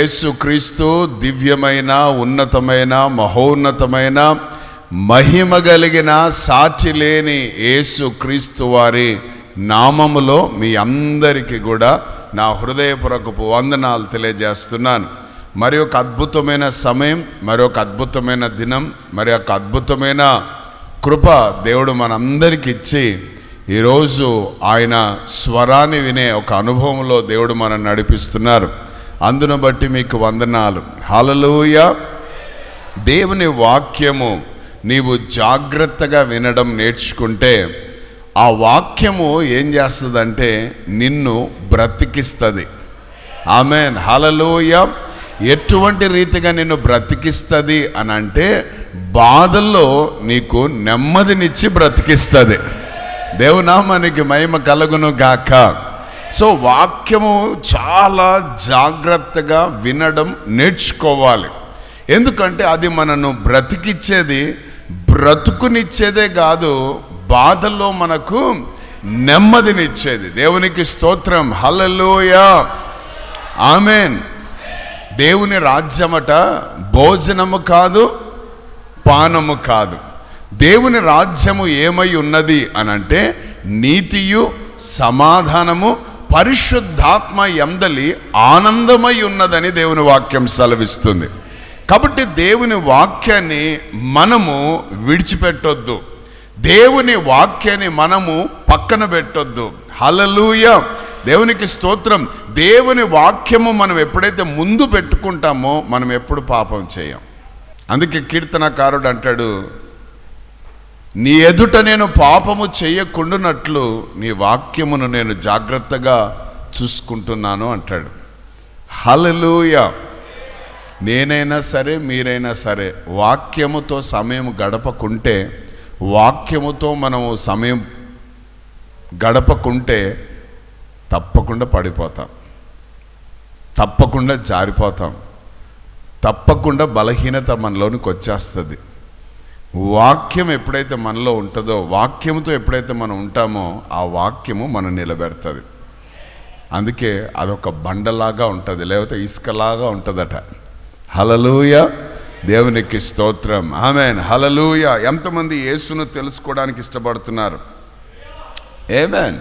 యేసుక్రీస్తు దివ్యమైన ఉన్నతమైన మహోన్నతమైన మహిమ కలిగిన సాటి లేని యేసుక్రీస్తు వారి నామములో మీ అందరికీ కూడా నా హృదయపూర్వకపు వందనాలు తెలియజేస్తున్నాను. మరి ఒక అద్భుతమైన సమయం మరి ఒక అద్భుతమైన దినం మరి ఒక అద్భుతమైన కృప దేవుడు మనందరికి ఇచ్చి ఈరోజు ఆయన స్వరాన్ని వినే ఒక అనుభవంలో దేవుడు మనం నడిపిస్తున్నారు. అందును బట్టి మీకు వందనాలు. హలలోయ దేవుని వాక్యము నీవు జాగ్రత్తగా వినడం నేర్చుకుంటే ఆ వాక్యము ఏం చేస్తుందంటే నిన్ను బ్రతికిస్తుంది. ఆమెన్. హలలోయ ఎటువంటి రీతిగా నిన్ను బ్రతికిస్తుంది అని అంటే బాధల్లో నీకు నెమ్మదినిచ్చి బ్రతికిస్తుంది. దేవునామానికి మహిమ కలుగును గాక. సో వాక్యము చాలా జాగ్రత్తగా వినడం నేర్చుకోవాలి. ఎందుకంటే అది మనను బ్రతికిచ్చేది బ్రతుకునిచ్చేదే కాదు బాధల్లో మనకు నెమ్మదినిచ్చేది. దేవునికి స్తోత్రం. హల్లెలూయ. ఆమెన్. దేవుని రాజ్యమట భోజనము కాదు పానము కాదు. దేవుని రాజ్యము ఏమై ఉన్నది అనంటే నీతియు సమాధానము పరిశుద్ధాత్మ ఎందలి ఆనందమై ఉన్నదని దేవుని వాక్యం సెలవిస్తుంది. కాబట్టి దేవుని వాక్యాన్ని మనము విడిచిపెట్టొద్దు. దేవుని వాక్యాన్ని మనము పక్కన పెట్టొద్దు. హలలుయ దేవునికి స్తోత్రం. దేవుని వాక్యము మనం ఎప్పుడైతే ముందు పెట్టుకుంటామో మనం ఎప్పుడు పాపం చేయం. అందుకే కీర్తనకారుడు అంటాడు నీ ఎదుట నేను పాపము చేయకుండానట్లు నీ వాక్యమును నేను జాగ్రత్తగా చూసుకుంటున్నాను అంటాడు. హలలుయ నేనైనా సరే మీరైనా సరే వాక్యముతో సమయం గడపకుంటే వాక్యముతో మనము సమయం గడపకుంటే తప్పకుండా పడిపోతాం. తప్పకుండా జారిపోతాం. తప్పకుండా బలహీనత మనలోనికి వచ్చేస్తుంది. వాక్యం ఎప్పుడైతే మనలో ఉంటుందో వాక్యంతో ఎప్పుడైతే మనం ఉంటామో ఆ వాక్యము మనం నిలబెడుతుంది. అందుకే అదొక బండలాగా ఉంటుంది లేకపోతే ఇసుకలాగా ఉంటుందట. హలలుయ దేవునికి స్తోత్రం. ఆమెన్. హలలుయ ఎంతమంది యేసును తెలుసుకోవడానికి ఇష్టపడుతున్నారు? ఏమేన్?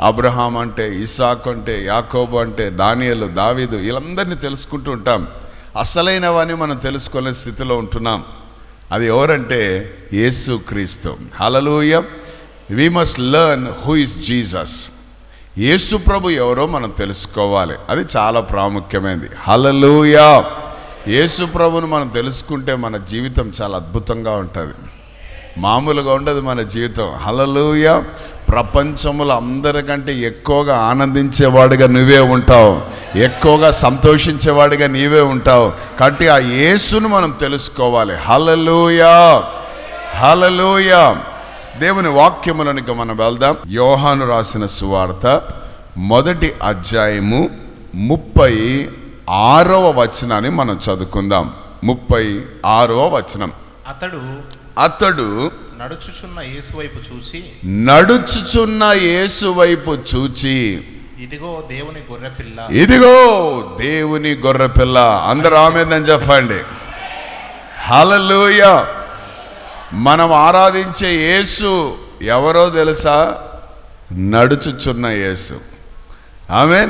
అబ్రహాం అంటే ఇసాక్ అంటే యాకోబు అంటే దానియలు దావీదు వీళ్ళందరినీ తెలుసుకుంటూ ఉంటాం. అసలైనవని మనం తెలుసుకునే స్థితిలో ఉంటున్నాం. అది ఎవరంటే యేసు క్రీస్తు. Hallelujah we must learn who is Jesus యేసు ప్రభు ఎవరో మనం తెలుసుకోవాలి. అది చాలా ప్రాముఖ్యమైనది. హలలుయ యేసు ప్రభును మనం తెలుసుకుంటే మన జీవితం చాలా అద్భుతంగా ఉంటుంది. మామూలుగా ఉండదు మన జీవితం. హలలుయ ప్రపంచంలో అందరికంటే ఎక్కువగా ఆనందించేవాడిగా నువ్వే ఉంటావు. ఎక్కువగా సంతోషించేవాడిగా నీవే ఉంటావు. కాబట్టి ఆ యేసును మనం తెలుసుకోవాలి. హలలుయా హలలుయా దేవుని వాక్యములనికి మనం వెళ్దాం. యోహాను రాసిన సువార్త మొదటి అధ్యాయము ముప్పై ఆరవ వచనాన్ని మనం చదువుకుందాం. ముప్పై ఆరవ వచనం. అతడు అతడు నడుచుచున్న యేసు వైపు చూసి నడుచుచున్న యేసు వైపు చూచి ఇదిగో దేవుని గొర్రెపిల్ల. ఇదిగో దేవుని గొర్రెపిల్ల. అందరూ ఆమెదని చెప్పండి. హలలుయ మనం ఆరాధించే యేసు ఎవరో తెలుసా? నడుచుచున్న యేసు. ఆమె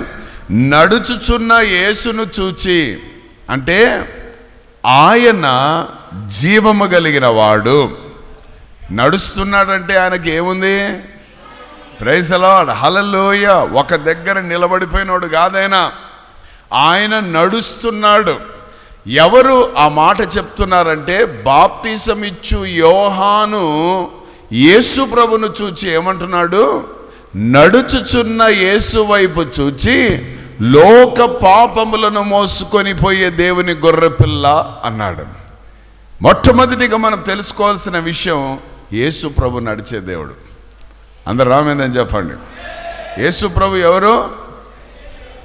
నడుచుచున్న యేసును చూచి అంటే ఆయన జీవము కలిగిన వాడు. నడుస్తున్నాడంటే ఆయనకి ఏముంది? ప్రైసలాడ్ హలలోయ ఒక దగ్గర నిలబడిపోయినోడు కాదైనా. ఆయన నడుస్తున్నాడు. ఎవరు ఆ మాట చెప్తున్నారంటే బాప్తిసం ఇచ్చు యోహాను యేసు ప్రభును చూచి ఏమంటున్నాడు? నడుచుచున్న యేసు వైపు చూచి లోక పాపములను మోసుకొని పోయే దేవుని గొర్రెపిల్ల అన్నాడు. మొట్టమొదటిగా మనం తెలుసుకోవాల్సిన విషయం యేసు ప్రభు నడిచే దేవుడు. అందరు రామేందని చెప్పండి? యేసు ప్రభు ఎవరు?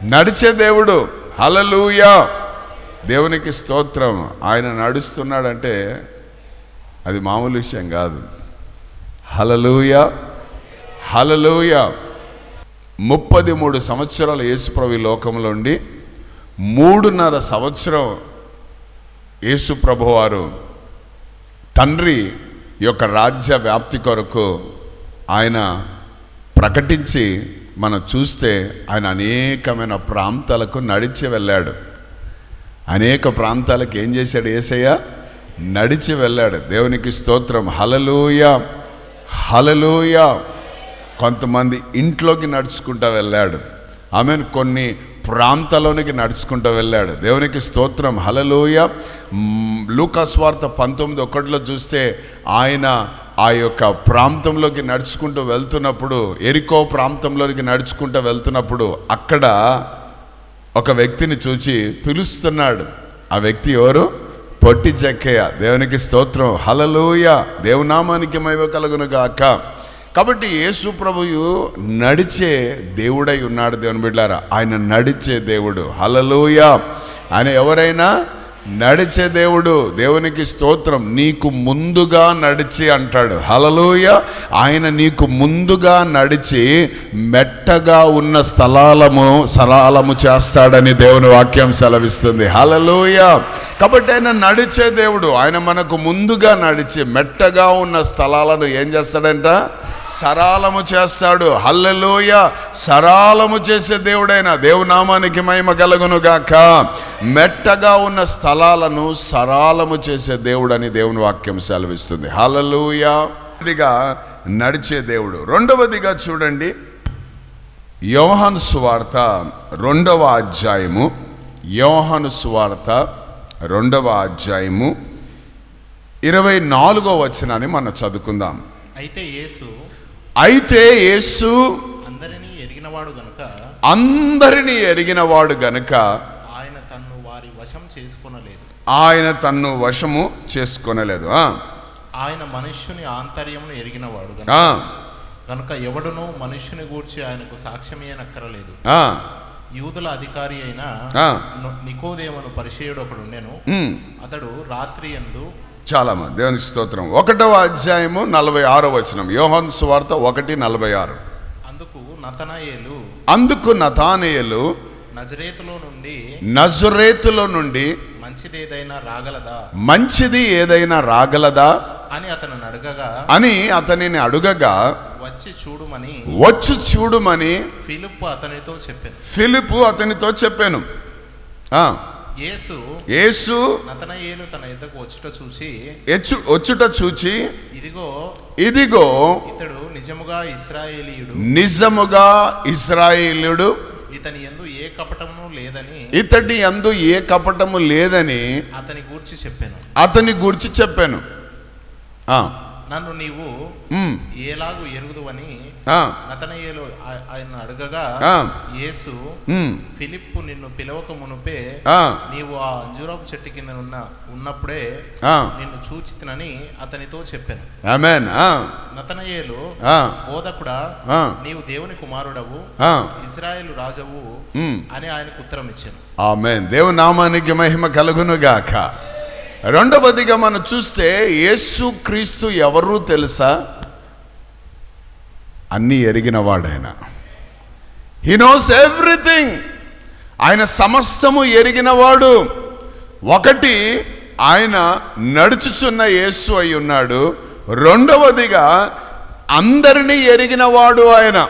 నడిచే దేవుడు. హలలుయా దేవునికి స్తోత్రం. ఆయన నడుస్తున్నాడంటే అది మామూలు విషయం కాదు. హలలుయా హలలుయా ముప్పది మూడు సంవత్సరాలు యేసుప్రభు ఈ లోకంలో ఉండి మూడున్నర సంవత్సరం యేసు ప్రభువారు తండ్రి యొక్క రాజ్య వ్యాప్తి కొరకు ఆయన ప్రకటించి మనం చూస్తే ఆయన అనేకమైన ప్రాంతాలకు నడిచి వెళ్ళాడు. అనేక ప్రాంతాలకు ఏం చేశాడు ఏసయ్య? నడిచి వెళ్ళాడు. దేవునికి స్తోత్రం. హలలోయ హలలోయ కొంతమంది ఇంట్లోకి నడుచుకుంటూ వెళ్ళాడు. ఆమె కొన్ని ప్రాంతాల్లోనికి నడుచుకుంటూ వెళ్ళాడు. దేవునికి స్తోత్రం. హలలోయ లూకాస్వార్త పంతొమ్మిది ఒకటిలో చూస్తే ఆయన ఆ యొక్క ప్రాంతంలోకి నడుచుకుంటూ వెళ్తున్నప్పుడు ఎరికో ప్రాంతంలోకి నడుచుకుంటూ వెళ్తున్నప్పుడు అక్కడ ఒక వ్యక్తిని చూచి పిలుస్తున్నాడు. ఆ వ్యక్తి ఎవరు? పొట్టి చెక్కయ్య దేవునికి స్తోత్రం. హలలోయ దేవునామానికి మైవ కలుగును గాక. కాబట్టి యేసు ప్రభువు నడిచే దేవుడై ఉన్నాడు దేవుని బిడ్డారా. ఆయన నడిచే దేవుడు. హలలోయ ఆయన ఎవరైనా నడిచే దేవుడు దేవునికి స్తోత్రం నీకు ముందుగా నడిచి అంటాడు. హలలోయ ఆయన నీకు ముందుగా నడిచి మెట్టగా ఉన్న స్థలాలము సలాలము చేస్తాడని దేవుని వాక్యం సెలవిస్తుంది. హలలోయ కాబట్టి ఆయన నడిచే దేవుడు ఆయన మనకు ముందుగా నడిచి మెట్టగా ఉన్న స్థలాలను ఏం చేస్తాడంట? సరాలము చేస్తాడు. హల్లెలోయ. సరాలము చేసే దేవుడైన దేవునామానికి మహిమ కలుగునుగాక. మెట్టగా ఉన్న స్థలాలను సరాలము చేసే దేవుడని దేవుని వాక్యం సెలవిస్తుంది. హల్లెలూయ. ఇదిగా నడిచే దేవుడు. రెండవదిగా చూడండి. యోహాను సువార్త రెండవ అధ్యాయము. యోహాను సువార్త రెండవ అధ్యాయము. ఇరవై నాలుగో వచనాన్ని మనం చదువుకుందాం. అయితే యేసు అయితే యేసు అందరినీ ఎరిగినవాడు గనుక అందరినీ ఎరిగినవాడు గనుక ఆయన తన్ను వారి వశం చేసుకొనలేదు. ఆయన తన్ను వశము చేసుకొనలేదు. ఆయన మనుష్యుని ఆంతర్యమును ఎరిగినవాడు కనుక ఎవడునూ మనుష్యుని గూర్చి ఆయనకు సాక్ష్యమేనక్కరలేదు యూదుల అధికారి అయిన నికోదేమును పరిచయుడు ఒకడు ఉమ్, అతడు రాత్రి ఎందు చాలా మంది దేవునికి స్తోత్రం. ఒకటవ అధ్యాయము నలభై ఆరో వచనం. యోహాన్ సువార్త ఒకటి నలభై ఆరు. అందుకు నతనాయేలు అందుకు నతానేయులు నజరేతులో నుండి నజరేతులో నుండి మంచిదేదైనా రాగలదా? మంచిది ఏదైనా రాగలదా? అని అతను అడగగా అని అతనిని అడుగగా వచ్చి చూడుమని వచ్చు చూడుమని ఫిలిప్ అతనితో చెప్పాను. ఫిలిపు అతనితో చెప్పాను. ఆ, యేసు యేసు నతనయేలు తన ఎద్దకు వచ్చుట చూసి ఎచ్చు వచ్చుట చూచి ఇదిగో ఇదిగో ఇతడు నిజముగా ఇస్రాయేలీయుడు. నిజముగా ఇస్రాయేలుడు. ఇతని యందు ఏ కపటమును లేదని ఇతడి అందు ఏ కపటము లేదని అతని గూర్చి చెప్పాను. అతని గురించి చెప్పాను. ఆ, నన్ను నీవు ఏలాగు ఎరుగుదువని ఆ, నతనయేలు ఆ- ఆయన అడగగా. యేసు ఫిలిప్పు నిన్ను పిలవక మునుపే నీవు ఆ అంజూరపు చెట్టు కింద ఉన్న ఉన్నప్పుడే. నిన్ను చూచితినని అతనితో చెప్పాను. ఆమేన్. ఆ, నతనయేలు ఆ, బోధకుడా ఆ, నీవు దేవుని కుమారుడవు ఆ, ఇజ్రాయేలు రాజవు. అని ఆయనకు ఉత్తరం ఇచ్చాను ఆమెన్. దేవు నామానికి మహిమ కలుగునుగాక రెండవదిగా మనం చూస్తే యేసు క్రీస్తు ఎవరు తెలుసా? అన్నీ ఎరిగినవాడాయన హీ నోస్ ఎవ్రీథింగ్ ఆయన సమస్తము ఎరిగినవాడు ఒకటి ఆయన నడుచుచున్న యేసు అయి ఉన్నాడు. రెండవదిగా అందరినీ ఎరిగినవాడు ఆయన.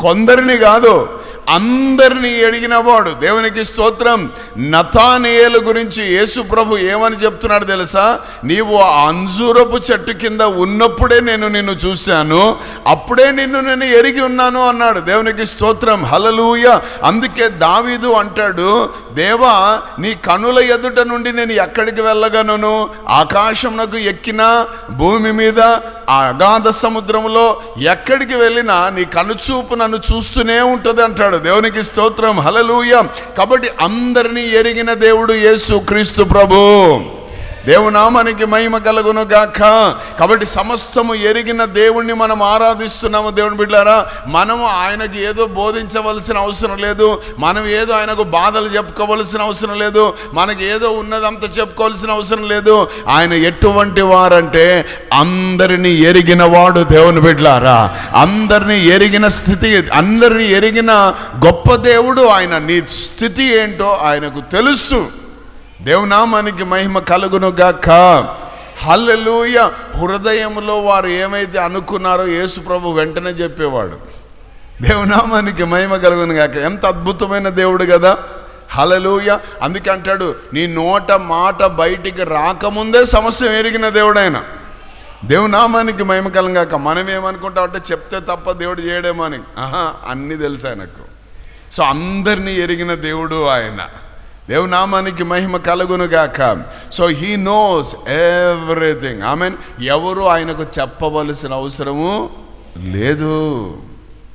కొందరిని కాదు అందరినీ ఎడిగినవాడు దేవునికి స్తోత్రం. నతానియేలు గురించి యేసు ప్రభు ఏమని చెప్తున్నాడు తెలుసా? నీవు ఆ అంజూరపు చెట్టు కింద ఉన్నప్పుడే నేను నిన్ను చూశాను. అప్పుడే నిన్ను నేను ఎరిగి ఉన్నాను అన్నాడు. దేవునికి స్తోత్రం. హలలూయ అందుకే దావీదు అంటాడు దేవా నీ కనుల ఎదుట నుండి నేను ఎక్కడికి వెళ్ళగలను? ఆకాశంనకు ఎక్కిన భూమి మీద అగాధ సముద్రంలో ఎక్కడికి వెళ్ళినా నీ కనుచూపు నన్ను చూస్తూనే ఉంటుంది అంటాడు. దేవునికి స్తోత్రం. హలలుయ కాబట్టి అందరినీ ఎరిగిన దేవుడు యేసు క్రీస్తు ప్రభు. దేవునామానికి మహిమ కలుగును గాక కాబట్టి సమస్తము ఎరిగిన దేవుణ్ణి మనం ఆరాధిస్తున్నాము దేవుని బిడ్డారా మనము ఆయనకి ఏదో బోధించవలసిన అవసరం లేదు. మనం ఏదో ఆయనకు బాధలు చెప్పుకోవలసిన అవసరం లేదు. మనకి ఏదో ఉన్నదంతా చెప్పుకోవాల్సిన అవసరం లేదు. ఆయన ఎటువంటి వారంటే అందరినీ ఎరిగిన వాడు దేవుని బిడ్లారా. అందరినీ ఎరిగిన స్థితి అందరినీ ఎరిగిన గొప్ప దేవుడు ఆయన. నీ స్థితి ఏంటో ఆయనకు తెలుసు. దేవునామానికి మహిమ కలుగును గాక హల్లెలూయ. హృదయంలో వారు ఏమైతే అనుకున్నారో యేసుప్రభు వెంటనే చెప్పేవాడు. దేవునామానికి మహిమ కలుగును గాక ఎంత అద్భుతమైన దేవుడు కదా. హలలుయ అందుకే అంటాడు నీ నోట మాట బయటికి రాకముందే సమస్య ఎరిగిన దేవుడైన. దేవునామానికి మహిమ కలంగాక మనం ఏమనుకుంటాం అంటే చెప్తే తప్ప దేవుడు చేయడేమో అని. ఆహా అన్నీ తెలుసు ఆయనకు సో అందరినీ ఎరిగిన దేవుడు ఆయన. దేవునామానికి మహిమ కలుగునుగాక. So he knows everything I mean ఎవరు ఆయనకు చెప్పవలసిన అవసరము లేదు.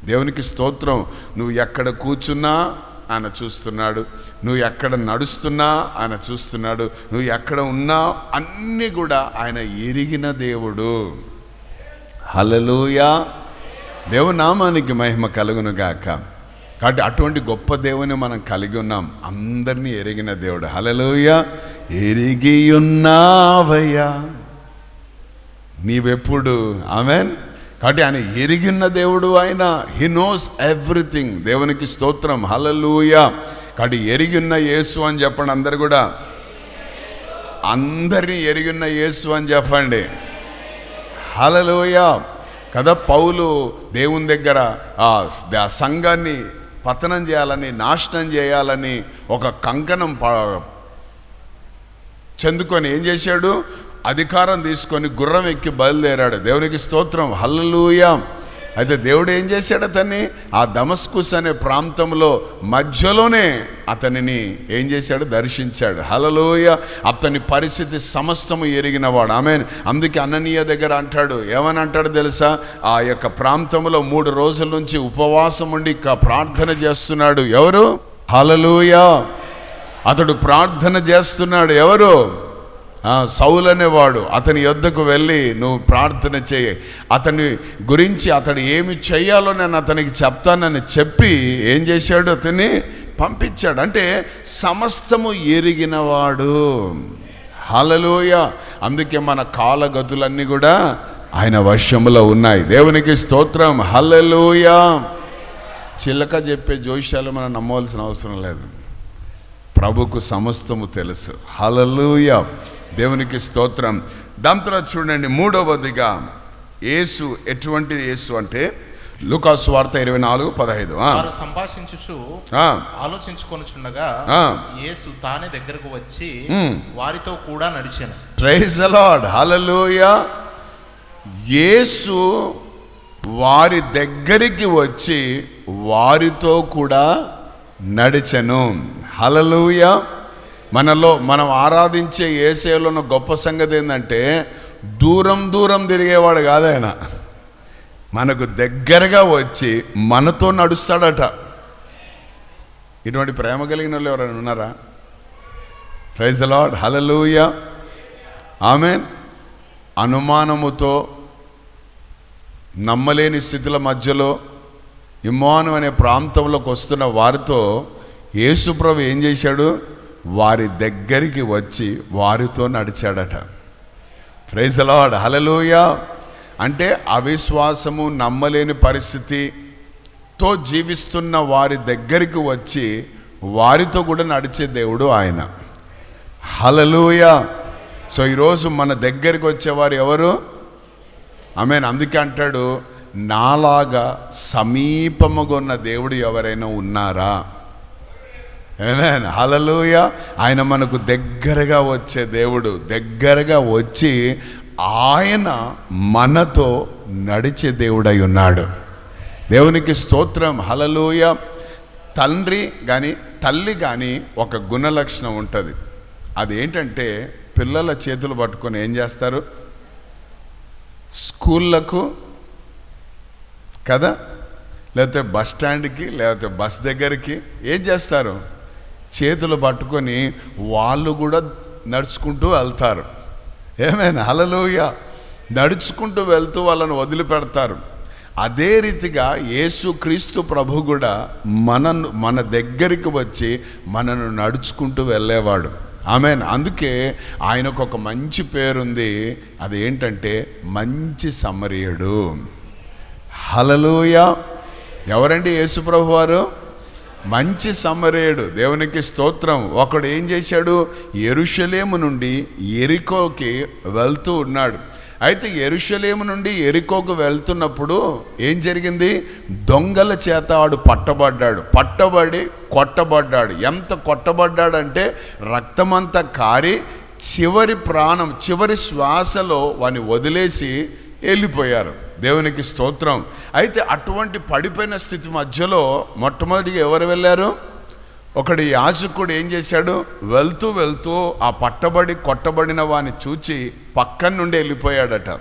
దేవునికి స్తోత్రం. నువ్వు ఎక్కడ కూర్చున్నా ఆయన చూస్తున్నాడు. నువ్వు ఎక్కడ నడుస్తున్నా ఆయన చూస్తున్నాడు. నువ్వు ఎక్కడ ఉన్నా అన్నీ కూడా ఆయన ఎరిగిన దేవుడు. హలలుయా దేవునామానికి మహిమ కలుగునుగాక. కాబట్టి అటువంటి గొప్ప దేవుని మనం కలిగి ఉన్నాం. అందరినీ ఎరిగిన దేవుడు. హలలోయ ఎరిగి ఉన్నావయ్యా నీవెప్పుడు. ఆమెన్. కాబట్టి ఆయన ఎరిగిన దేవుడు ఆయన హీ నోస్ ఎవ్రీథింగ్ దేవునికి స్తోత్రం. హలలుయ కాబట్టి ఎరిగిన్న యేసు అని చెప్పండి అందరు కూడా. అందరినీ ఎరిగిన్న యేసు అని చెప్పండి. హలలోయ కదా పౌలు దేవుని దగ్గర ఆ సంఘాన్ని పతనం చేయాలని నాశనం చేయాలని ఒక కంకణం చెందుకొని ఏం చేశాడు? అధికారం తీసుకొని గుర్రం ఎక్కి బయలుదేరాడు. దేవునికి స్తోత్రం. హల్లెలూయ. అయితే దేవుడు ఏం చేశాడు అతన్ని? ఆ దమస్కుస్ అనే ప్రాంతంలో మధ్యలోనే అతనిని ఏం చేశాడు? దర్శించాడు. హలలోయ అతని పరిస్థితి సమస్తము ఎరిగినవాడు. ఆమె అందుకే అన్ననీయ దగ్గర అంటాడు. ఏమని అంటాడు తెలుసా? ఆ యొక్క ప్రాంతంలో మూడు రోజుల నుంచి ఉపవాసం ఉండి ప్రార్థన చేస్తున్నాడు. ఎవరు? హలలోయ అతడు ప్రార్థన చేస్తున్నాడు. ఎవరు? సౌలు అనేవాడు అతని యొద్దకు వెళ్ళి నువ్వు ప్రార్థన చేయి. అతని గురించి అతడు ఏమి చేయాలో నేను అతనికి చెప్తానని చెప్పి ఏం చేశాడు? అతన్ని పంపించాడు. అంటే సమస్తము ఎరిగినవాడు. హలలోయ అందుకే మన కాలగతులన్నీ కూడా ఆయన వశములో ఉన్నాయి. దేవునికి స్తోత్రం. హలలోయ చిలక చెప్పే జోష్యాలు మనం నమ్మవలసిన అవసరం లేదు. ప్రభుకు సమస్తము తెలుసు. హలలుయ దేవునికి స్తోత్రం. దాని తర్వాత చూడండి మూడవదిగా యేసు ఎటువంటి యేసు అంటే? లూకాసు వార్త ఇరవై నాలుగు పదహైదు వారు సంభాషించుచు ఆలోచించుకొనుచుండగా. యేసు తానే దగ్గరకు వచ్చి. వారితో కూడా నడిచాను. ప్రైజ్ ద లార్డ్ హల్లెలూయ యేసు వారి దగ్గరికి వచ్చి వారితో కూడా నడిచెను. హల్లెలూయ మనలో మనం ఆరాధించే ఏసేలో ఉన్న గొప్ప సంగతి ఏంటంటే దూరం దూరం తిరిగేవాడు కాదాయన మనకు దగ్గరగా వచ్చి మనతో నడుస్తాడట. ఇటువంటి ప్రేమ కలిగిన వాళ్ళు ఎవరైనా ఉన్నారా? ప్రైజ్ లాడ్ హలలుయ ఆమె అనుమానముతో నమ్మలేని స్థితుల మధ్యలో ఇమ్మాను అనే ప్రాంతంలోకి వస్తున్న వారితో యేసుప్రభు ఏం చేశాడు? వారి దగ్గరికి వచ్చి వారితో నడిచాడట. ప్రైజ్ లార్డ్ హలలుయ అంటే అవిశ్వాసము నమ్మలేని పరిస్థితితో జీవిస్తున్న వారి దగ్గరికి వచ్చి వారితో కూడా నడిచే దేవుడు ఆయన. హలలుయ సో ఈరోజు మన దగ్గరికి వచ్చేవారు ఎవరు? ఆమె అందుకే అంటాడు నాలాగా సమీపముగా ఉన్న దేవుడు ఎవరైనా ఉన్నారా? హలలుయ ఆయన మనకు దగ్గరగా వచ్చే దేవుడు దగ్గరగా వచ్చి ఆయన మనతో నడిచే దేవుడై ఉన్నాడు. దేవునికి స్తోత్రం. హలలుయ తండ్రి కానీ తల్లి కానీ ఒక గుణలక్షణం ఉంటుంది. అది ఏంటంటే పిల్లల చేతులు పట్టుకొని ఏం చేస్తారు? స్కూళ్ళకు కదా? లేకపోతే బస్ స్టాండ్కి లేకపోతే బస్ దగ్గరికి ఏం చేస్తారు? చేతులు పట్టుకొని వాళ్ళు కూడా నడుచుకుంటూ వెళ్తారు. ఏమైనా హలలోయ నడుచుకుంటూ వెళ్తూ వాళ్ళని వదిలిపెడతారు. అదే రీతిగా యేసుక్రీస్తు ప్రభు కూడా మనను మన దగ్గరికి వచ్చి మనను నడుచుకుంటూ వెళ్ళేవాడు. ఆమెన్ అందుకే ఆయనకు ఒక మంచి పేరుంది. అది ఏంటంటే మంచి సమరియడు. హలలోయ ఎవరండి యేసుప్రభు వారు? మంచి సమరేయుడు దేవునికి స్తోత్రం. ఒకడు ఏం చేశాడు? ఎరుషలేము నుండి ఎరికోకి వెళ్తూ ఉన్నాడు. అయితే ఎరుషలేము నుండి ఎరికోకు వెళ్తున్నప్పుడు ఏం జరిగింది? దొంగల చేత వాడు పట్టబడ్డాడు. పట్టబడి కొట్టబడ్డాడు. ఎంత కొట్టబడ్డాడంటే రక్తమంతా కారి చివరి ప్రాణం చివరి శ్వాసలో వాని వదిలేసి వెళ్ళిపోయారు. దేవునికి స్తోత్రం. అయితే అటువంటి పడిపోయిన స్థితి మధ్యలో మొట్టమొదటిగా ఎవరు వెళ్ళారు? ఒకడు యాజకుడు ఏం చేశాడు? వెళ్తూ వెళ్తూ ఆ పట్టబడి కొట్టబడిన వాని చూచి పక్కన నుండి వెళ్ళిపోయాడట.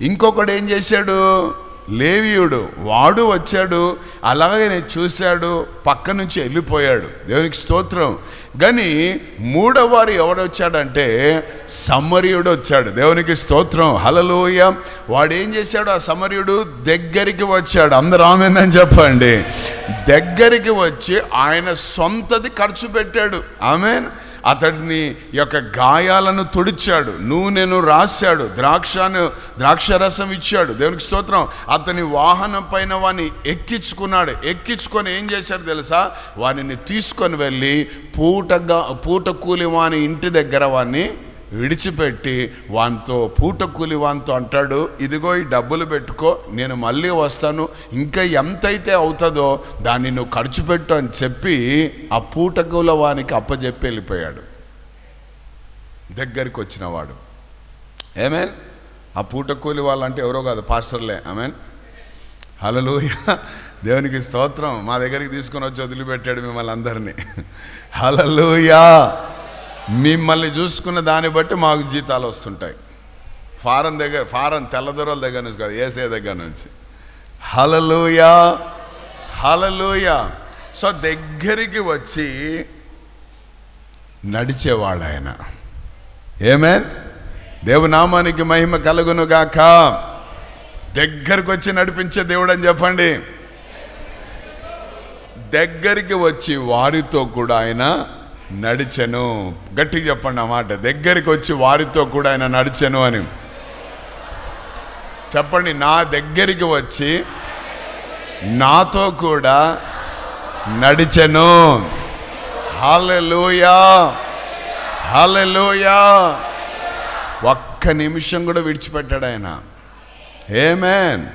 ఇంకొకడు ఏం చేశాడు? లేవియుడు వాడు వచ్చాడు అలాగే చూశాడు పక్క నుంచి వెళ్ళిపోయాడు. దేవునికి స్తోత్రం. కానీ మూడవ ఎవడొచ్చాడంటే ఎవడు వచ్చాడంటే సమర్యుడు వచ్చాడు. దేవునికి స్తోత్రం. హలలోయ వాడు ఏం చేశాడు? ఆ సమర్యుడు దగ్గరికి వచ్చాడు. అందరూ ఆమెందని చెప్పండి. దగ్గరికి వచ్చి ఆయన సొంతది ఖర్చు పెట్టాడు. ఆమెన్. అతడిని యొక్క గాయాలను తుడిచాడు నూనెను రాశాడు ద్రాక్షను ద్రాక్షరసం ఇచ్చాడు. దేవునికి స్తోత్రం. అతని వాహనం పైన వాని ఎక్కించుకున్నాడు. ఎక్కించుకొని ఏం చేశాడు తెలుసా? వానిని తీసుకొని వెళ్ళి పూటగా పూట కూలి వాని ఇంటి దగ్గర వాడిని విడిచిపెట్టి వానితో పూట కూలి వాంతో అంటాడు ఇదిగో ఈ డబ్బులు పెట్టుకో నేను మళ్ళీ వస్తాను ఇంకా ఎంతైతే అవుతుందో దాన్ని నువ్వు ఖర్చు పెట్టు అని చెప్పి ఆ పూటకూల వానికి అప్పజెప్పి వెళ్ళిపోయాడు. దగ్గరికి వచ్చినవాడు ఏమేన్? ఆ పూట కూలి వాళ్ళంటే ఎవరో కాదు పాస్టర్లే. ఆమెన్? హలో దేవునికి స్తోత్రం. మా దగ్గరికి తీసుకొని వచ్చి వదిలిపెట్టాడు మిమ్మల్ని అందరినీ. హలలుయా మిమ్మల్ని చూసుకున్న దాన్ని బట్టి మాకు జీతాలు వస్తుంటాయి. ఫారం దగ్గర ఫారం తెల్లదొరల దగ్గర నుంచి కాదు ఏసే దగ్గర నుంచి. హలలుయా హలలుయా సో దగ్గరికి వచ్చి నడిచేవాడు ఆయన. ఏమేన్? దేవునామానికి మహిమ కలుగును గాక దగ్గరికి వచ్చి నడిపించే దేవుడు అని చెప్పండి. దగ్గరికి వచ్చి వారితో కూడా ఆయన నడిచెను. గట్టిగా చెప్పండి అన్నమాట దగ్గరికి వచ్చి వారితో కూడా ఆయన నడిచెను అని. చెప్పండి నా దగ్గరికి వచ్చి నాతో కూడా నడిచెను. హలలుయా హలలుయా ఒక్క నిమిషం కూడా విడిచిపెట్టాడు ఆయన. ఏమేన్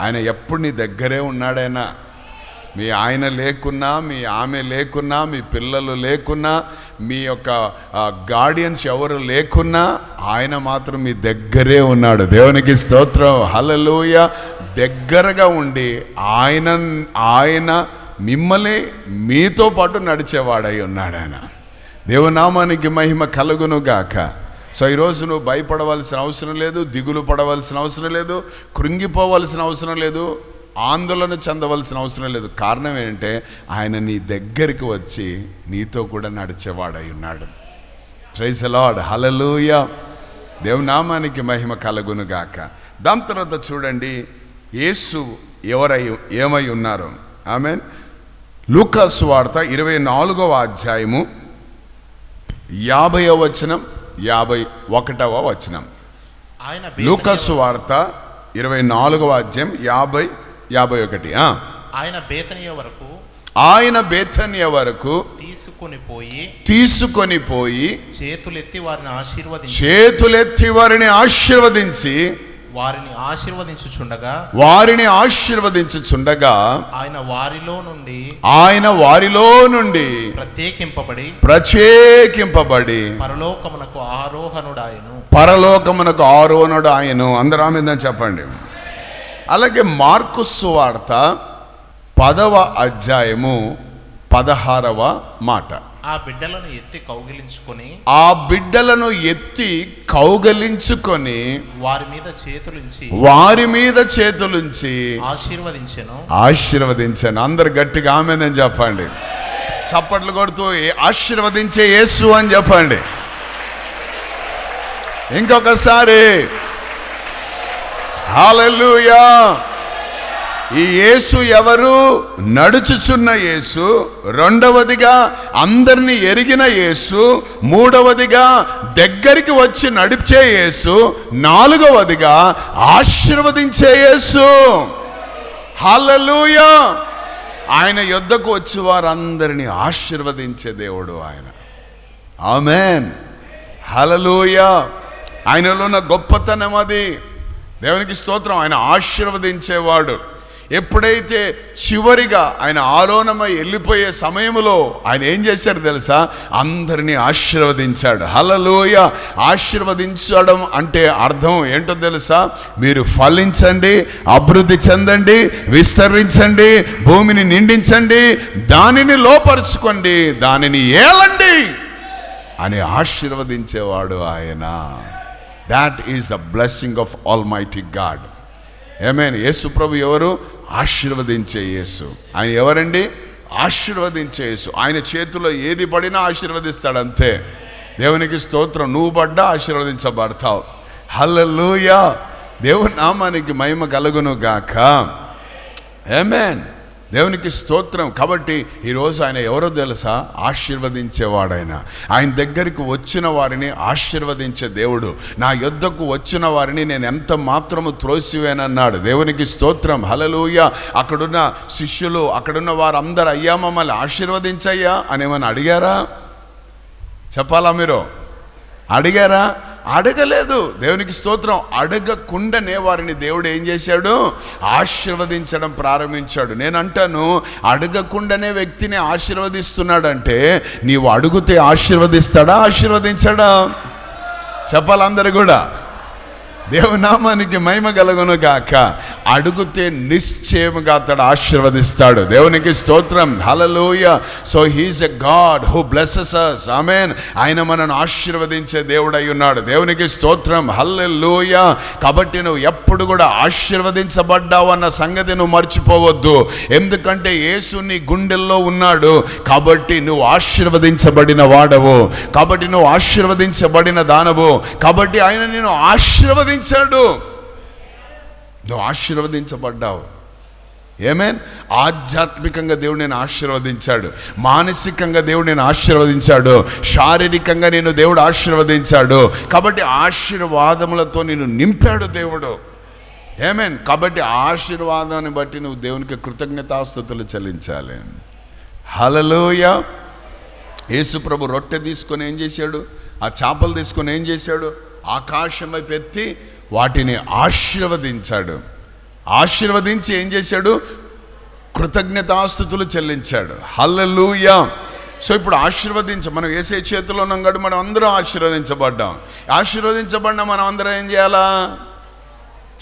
ఆయన ఎప్పుడు నీ దగ్గరే ఉన్నాడైనా. మీ ఆయన లేకున్నా మీ ఆమె లేకున్నా మీ పిల్లలు లేకున్నా మీ యొక్క గార్డియన్స్ ఎవరు లేకున్నా ఆయన మాత్రం మీ దగ్గరే ఉన్నాడు. దేవునికి స్తోత్రం. హలలోయ దగ్గరగా ఉండి ఆయన ఆయన మిమ్మల్ని మీతో పాటు నడిచేవాడై ఉన్నాడు ఆయన. దేవనామానికి మహిమ కలుగును గాక. సో ఈరోజు నువ్వు భయపడవలసిన అవసరం లేదు దిగులు పడవలసిన అవసరం లేదు కృంగిపోవలసిన అవసరం లేదు. ఆందోళన చెందవలసిన అవసరం లేదు. కారణం ఏంటంటే ఆయన నీ దగ్గరికి వచ్చి నీతో కూడా నడిచేవాడై ఉన్నాడు. ప్రైజ్ లార్డ్ హలలుయ దేవునామానికి మహిమ కలుగును గాక. దాని తర్వాత చూడండి యేసు ఎవరై ఏమై ఉన్నారు. ఆమె లూకాస్ వార్త ఇరవై నాలుగవ అధ్యాయము యాభైవ వచనం యాభై ఒకటవ వచనం. ఆయన లూకాస్ వార్త ఇరవై నాలుగవ అధ్యాయం యాభై యాభై ఒకటి. ఆయన బేతనీయ వరకు ఆయన బేతన్య వరకు తీసుకొని పోయి తీసుకొని పోయి చేతులెత్తి వారిని ఆశీర్వదించి చేతులెత్తి వారిని ఆశీర్వదించి వారిని ఆశీర్వదించుచుండగా వారిని ఆశీర్వదించుచుండగా ఆయన వారిలో నుండి ఆయన వారిలో నుండి ప్రత్యేకింపబడి ప్రత్యేకింపబడి పరలోకమునకు ఆరోహణుడాయను. పరలోకమునకు ఆరోనుడు ఆయను అందరూ ఆమెందని చెప్పండి. అలాగే మార్కు సువార్త పదవ అధ్యాయము పదహారవ మాట. ఆ బిడ్డలను ఎత్తి కౌగిలించుకొని ఆ బిడ్డలను ఎత్తి కౌగలించుకొని వారి మీద చేతులుంచి వారి మీద చేతులుంచి ఆశీర్వదించెను. ఆశీర్వదించాను. అందరు గట్టిగా ఆమెనని చెప్పండి. చప్పట్లు కొడుతూ "ఏ- ఆశీర్వదించే యేసు అని చెప్పండి. ఇంకొకసారి హాలూయా ఈ యేసు ఎవరు? నడుచుచున్న యేసు రెండవదిగా అందరిని ఎరిగిన యేసు మూడవదిగా దగ్గరికి వచ్చి నడిచే యేసు నాలుగవదిగా ఆశీర్వదించే యేసు. హల్లెలూయా ఆయన యుద్ధకు వచ్చి వారందరినీ ఆశీర్వదించే దేవుడు ఆయన. ఆమెన్. హలలోయ. ఆయనలో ఉన్న గొప్పతనం అది. దేవునికి స్తోత్రం. ఆయన ఆశీర్వదించేవాడు. ఎప్పుడైతే చివరిగా ఆయన ఆలోనమై వెళ్ళిపోయే సమయంలో ఆయన ఏం చేశాడు తెలుసా? అందరినీ ఆశీర్వదించాడు. హలలోయ ఆశీర్వదించడం అంటే అర్థం ఏంటో తెలుసా? మీరు ఫలించండి అభివృద్ధి చెందండి విస్తరించండి భూమిని నిండించండి దానిని లోపరుచుకోండి దానిని ఏలండి అని ఆశీర్వదించేవాడు ఆయన. That is the blessing of almighty God amen యేసు ప్రభు ఎవరు? ఆశీర్వదించే యేసు. ఆయన ఎవరండి? ఆశీర్వదించే యేసు. ఆయన చేతిలో ఏది పడినా ఆశీర్వదిస్తాడు అంతే దేవునికి స్తోత్రం. నువ్వు పడ్డా ఆశీర్వదించబడతావు. హల్లూయా దేవుని నామానికి మహిమ కలుగును గాక. ఏమేన్ దేవునికి స్తోత్రం. కాబట్టి ఈరోజు ఆయన ఎవరో తెలుసా? ఆశీర్వదించేవాడైన. ఆయన దగ్గరికి వచ్చిన వారిని ఆశీర్వదించే దేవుడు. నా యొద్దకు వచ్చిన వారిని నేను ఎంత మాత్రము త్రోసివేనన్నాడు. దేవునికి స్తోత్రం. హలలుయ అక్కడున్న శిష్యులు అక్కడున్న వారందరూ అయ్యా మమ్మల్ని ఆశీర్వదించయ్యా అని ఏమని అడిగారా? చెప్పాలా మీరు? అడిగారా? అడగలేదు. దేవునికి స్తోత్రం. అడగకుండానే వారిని దేవుడు ఏం చేశాడు? ఆశీర్వదించడం ప్రారంభించాడు. నేను అంటాను అడగకుండానే వ్యక్తిని ఆశీర్వదిస్తున్నాడంటే నీవు అడుగుతే ఆశీర్వదిస్తాడా ఆశీర్వదించాడా? చెప్పాలందరూ కూడా? దేవునామానికి మహిమ కలుగును గాక. అడుగుతే నిశ్చయముగా అతడు ఆశీర్వదిస్తాడు. దేవునికి స్తోత్రం. Hallelujah so he's a God who blesses us amen ఆయన మనను ఆశీర్వదించే దేవుడై ఉన్నాడు. దేవునికి స్తోత్రం. హల్లెలూయ కాబట్టి నువ్వు ఎప్పుడు కూడా ఆశీర్వదించబడ్డావు అన్న సంగతి నువ్వు మర్చిపోవద్దు. ఎందుకంటే యేసు నీ గుండెల్లో ఉన్నాడు. కాబట్టి నువ్వు ఆశీర్వదించబడిన వాడవు. కాబట్టి నువ్వు ఆశీర్వదించబడిన దానవు. కాబట్టి ఆయన నేను ఆశీర్వదించాడు. నువ్వు ఆశీర్వదించబడ్డావు. ఏమేన్ ఆధ్యాత్మికంగా దేవుడు నేను ఆశీర్వదించాడు. మానసికంగా దేవుడు నేను ఆశీర్వదించాడు. శారీరకంగా నేను దేవుడు ఆశీర్వదించాడు. కాబట్టి ఆశీర్వాదములతో నేను నింపాడు దేవుడు. ఏమేన్ కాబట్టి ఆశీర్వాదాన్ని బట్టి నువ్వు దేవునికి కృతజ్ఞతాస్థుతులు చెల్లించాలి. హలలోయ యేసుప్రభు రొట్టె తీసుకొని ఏం చేశాడు? ఆ చేపలు తీసుకొని ఏం చేశాడు? ఆకాశమై పెట్టి వాటిని ఆశీర్వదించాడు. ఆశీర్వదించి ఏం చేశాడు? కృతజ్ఞతాస్థుతులు చెల్లించాడు. హల్లెలూయా. సో ఇప్పుడు ఆశీర్వదించ మనం వేసే చేతిలో ఉన్నాం కాబట్టి మనం అందరం ఆశీర్వదించబడ్డాం. ఆశీర్వదించబడిన మనం అందరం ఏం చేయాలా?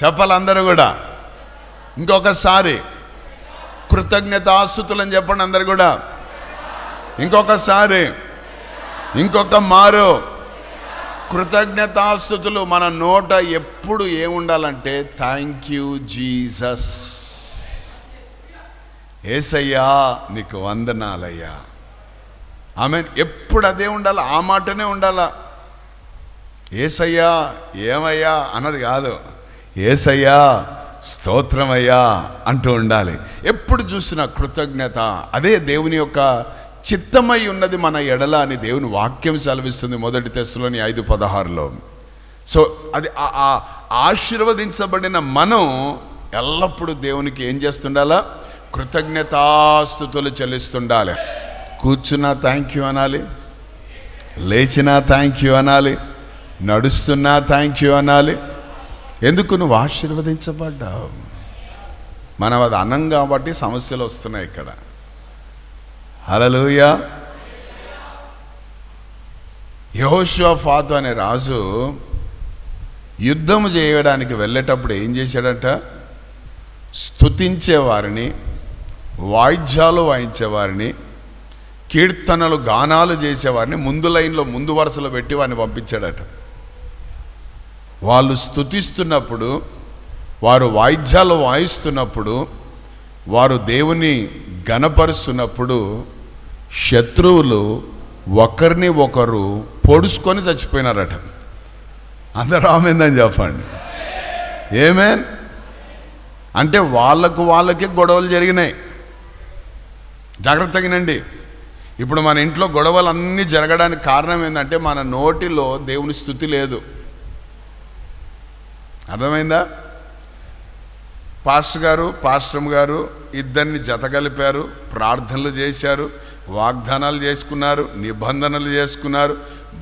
చెప్పాలి అందరూ కూడా? ఇంకొకసారి. కృతజ్ఞతాస్థుతులు అని చెప్పండి అందరు కూడా. ఇంకొకసారి. ఇంకొక మారు. కృతజ్ఞతాస్థుతులు మన నోట ఎప్పుడు ఏముండాలంటే థ్యాంక్ యూ జీసస్. ఏసయ్యా నీకు వందనాలయ్యా. ఆమె ఎప్పుడు అదే ఉండాలి? ఆ మాటనే ఉండాలా? ఏసయ్యా ఏమయ్యా అన్నది కాదు. ఏసయ్యా స్తోత్రమయ్యా అంటూ ఉండాలి. ఎప్పుడు చూసిన కృతజ్ఞత. అదే దేవుని యొక్క చిత్తమై ఉన్నది మన ఎడల అని దేవుని వాక్యం సెలవిస్తుంది మొదటి తెస్సులోని ఐదు పదహారులో. సో అది ఆశీర్వదించబడిన మనం ఎల్లప్పుడూ దేవునికి ఏం చేస్తుండాలా? కృతజ్ఞతాస్థుతులు చెల్లిస్తుండాలి. కూర్చున్నా థ్యాంక్ యూ అనాలి. లేచినా థ్యాంక్ యూ అనాలి. నడుస్తున్నా థ్యాంక్ యూ అనాలి. ఎందుకు నువ్వు ఆశీర్వదించబడ్డావు? మనం అది అన్నం కాబట్టి సమస్యలు వస్తున్నాయి ఇక్కడ. హలలుయ యహోషువఫాతు అనే రాజు యుద్ధము చేయడానికి వెళ్ళేటప్పుడు ఏం చేశాడంట? స్థుతించేవారిని వాయిద్యాలు వాయించేవారిని కీర్తనలు గానాలు చేసేవారిని ముందు లైన్లో ముందు వరుసలో పెట్టి వారిని పంపించాడట. వాళ్ళు స్థుతిస్తున్నప్పుడు వారు వాయిద్యాలు వాయిస్తున్నప్పుడు వారు దేవుని గనపరుస్తున్నప్పుడు శత్రువులు ఒకరిని ఒకరు పొడుచుకొని చచ్చిపోయినారట. అందరూ ఆమెందని చెప్పండి. ఏమేన్ అంటే వాళ్ళకు వాళ్ళకి గొడవలు జరిగినాయి. జాగ్రత్తగానండి ఇప్పుడు మన ఇంట్లో గొడవలు అన్నీ జరగడానికి కారణం ఏంటంటే మన నోటిలో దేవుని స్థుతి లేదు. అర్థమైందా? పాస్టర్ గారు పాస్టమ్ గారు ఇద్దరిని జతగలిపారు ప్రార్థనలు చేశారు. వాగ్దానాలు చేసుకున్నారు నిబంధనలు చేసుకున్నారు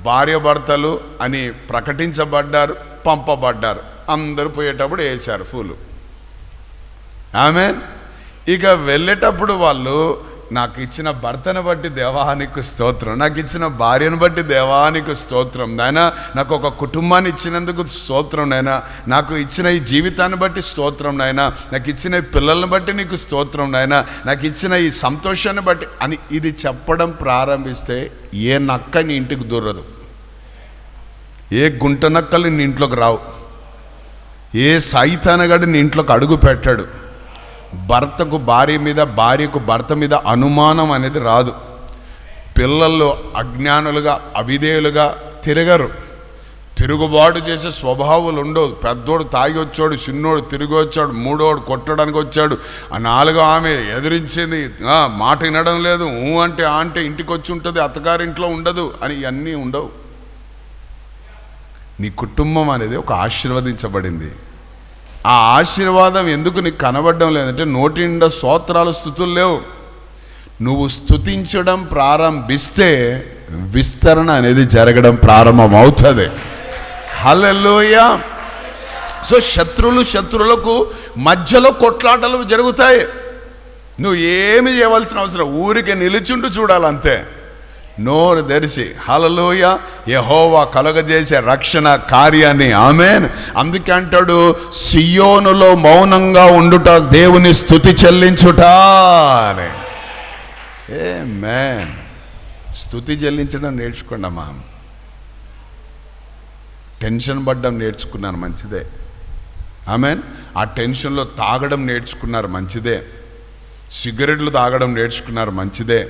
భార్యభర్తలు అని ప్రకటించబడ్డారు పంపబడ్డారు. అందరూ పోయేటప్పుడు వేశారు పూలు ఆమె ఇక వెళ్ళేటప్పుడు వాళ్ళు నాకు ఇచ్చిన భర్తను బట్టి దేవానికి స్తోత్రం నాకు ఇచ్చిన భార్యను బట్టి దేవానికి స్తోత్రం నాయన నాకు ఒక కుటుంబాన్ని ఇచ్చినందుకు స్తోత్రం నాయన. నాకు ఇచ్చిన ఈ జీవితాన్ని బట్టి స్తోత్రం నాయన. నాకు ఇచ్చిన పిల్లల్ని బట్టి నీకు స్తోత్రం నాయన. నాకు ఇచ్చిన ఈ సంతోషాన్ని బట్టి అని ఇది చెప్పడం ప్రారంభిస్తే ఏ నక్క నీ ఇంటికి దూరదు. ఏ గుంట నక్కలు నీ ఇంట్లోకి రావు. ఏ సైతానగాడు నీ ఇంట్లోకి అడుగు పెట్టాడు. భర్తకు భార్య మీద భార్యకు భర్త మీద అనుమానం అనేది రాదు. పిల్లల్లో అజ్ఞానులుగా అవిధేయులుగా తిరగరు. తిరుగుబాటు చేసే స్వభావాలు ఉండవు. పెద్దోడు తాగి వచ్చాడు చిన్నోడు తిరిగి వచ్చాడు మూడోడు కొట్టడానికి వచ్చాడు ఆ నాలుగో ఆమె ఎదిరించింది మాట వినడం లేదు ఊ అంటే ఆ అంటే ఇంటికి వచ్చి ఉంటుంది అత్తగారింట్లో ఉండదు అని ఇవన్నీ ఉండవు. నీ కుటుంబం అనేది ఒక ఆశీర్వదించబడింది. ఆ ఆశీర్వాదం ఎందుకు నీకు కనబడడం లేదంటే నోటి నిండా స్తోత్రాలు స్థుతులు లేవు. నువ్వు స్థుతించడం ప్రారంభిస్తే విస్తరణ అనేది జరగడం ప్రారంభం అవుతుంది సో శత్రువులు శత్రువులకు మధ్యలో కొట్లాటలు జరుగుతాయి. నువ్వు ఏమి చేయవలసిన అవసరం? ఊరికే నిలుచుంటూ చూడాలంతే. నోరు తెరిచి హలలోయ యహోవా కలగజేసే రక్షణ కార్యాన్ని ఆమెన్. అందుకే అంటాడు సియోనులో మౌనంగా ఉండుట దేవుని స్థుతి చెల్లించుట అని. ఏ మ్యాన్ స్థుతి చెల్లించడం నేర్చుకోండి అమ్మా. టెన్షన్ పడ్డం నేర్చుకున్నాను మంచిదే. ఆమెన్. ఆ టెన్షన్లో తాగడం నేర్చుకున్నారు మంచిదే. సిగరెట్లు తాగడం నేర్చుకున్నారు మంచిదే.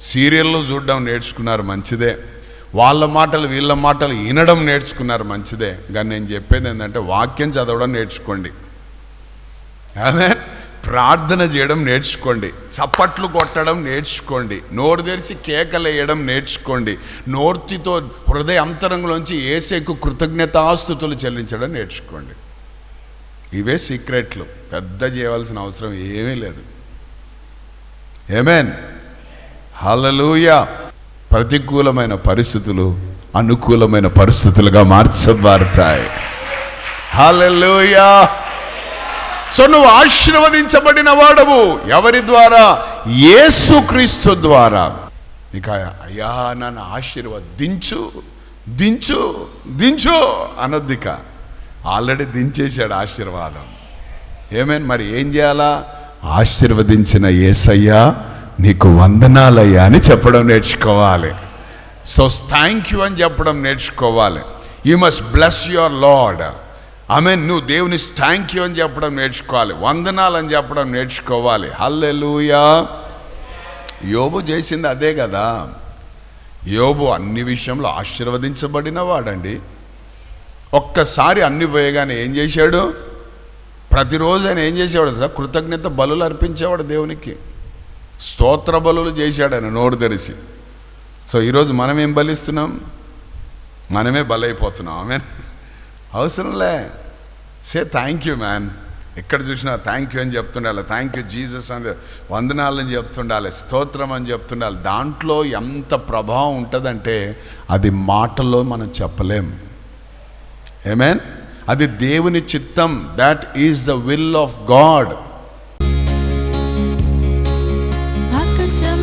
సీరియల్లో చూడడం నేర్చుకున్నారు మంచిదే. వాళ్ళ మాటలు వీళ్ళ మాటలు వినడం నేర్చుకున్నారు మంచిదే. కానీ నేను చెప్పేది ఏంటంటే వాక్యం చదవడం నేర్చుకోండి. అదే? ప్రార్థన చేయడం నేర్చుకోండి. చప్పట్లు కొట్టడం నేర్చుకోండి. నోరు తెరిచి కేకలేయడం నేర్చుకోండి. నోర్తితో హృదయ అంతరంగంలోంచి ఏసేకు కృతజ్ఞతాస్థుతులు చెల్లించడం నేర్చుకోండి. ఇవే సీక్రెట్లు. పెద్ద చేయవలసిన అవసరం ఏమీ లేదు. ఏమేన్ హలలుయ ప్రతికూలమైన పరిస్థితులు అనుకూలమైన పరిస్థితులుగా మార్చబడతాయి. హలలుయా సో నువ్వు ఆశీర్వదించబడిన వాడవు. ఎవరి ద్వారా? యేసుక్రీస్తు ద్వారా. ఇక అయ్యా నన్ను ఆశీర్వదించు దించు దించు అనొద్దిక. ఆల్రెడీ దించేశాడు ఆశీర్వాదం. ఏమేం మరి ఏం చేయాలా? ఆశీర్వదించిన ఏసయ్యా నీకు వందనాలయ్యా అని చెప్పడం నేర్చుకోవాలి. సో థ్యాంక్ యూ అని చెప్పడం నేర్చుకోవాలి. You must bless your Lord ఆమె నువ్వు దేవుని థ్యాంక్ యూ అని చెప్పడం నేర్చుకోవాలి. వందనాలు అని చెప్పడం నేర్చుకోవాలి. హల్లెలూయా యోబు చేసింది అదే కదా. యోబు అన్ని విషయంలో ఆశీర్వదించబడిన వాడండి. ఒక్కసారి అన్ని పోయగానే ఏం చేశాడు? ప్రతిరోజు ఆయన ఏం చేసేవాడు సార్ కృతజ్ఞత బలులు అర్పించేవాడు దేవునికి. స్తోత్ర బలులు చేశాడు ఆయన నోరు తెరిచి. సో ఈరోజు మనం ఏం బలిస్తున్నాం? మనమే బలైపోతున్నాం. ఆమె అవసరంలే సే థ్యాంక్ యూ మ్యాన్. ఎక్కడ చూసినా థ్యాంక్ యూ అని చెప్తుండాలి. థ్యాంక్ యూ జీసస్ అని వందనాలని చెప్తుండాలి. స్తోత్రం అని చెప్తుండాలి. దాంట్లో ఎంత ప్రభావం ఉంటుందంటే అది మాటల్లో మనం చెప్పలేం. ఏమేన్ అది దేవుని చిత్తం. That is the will of God special.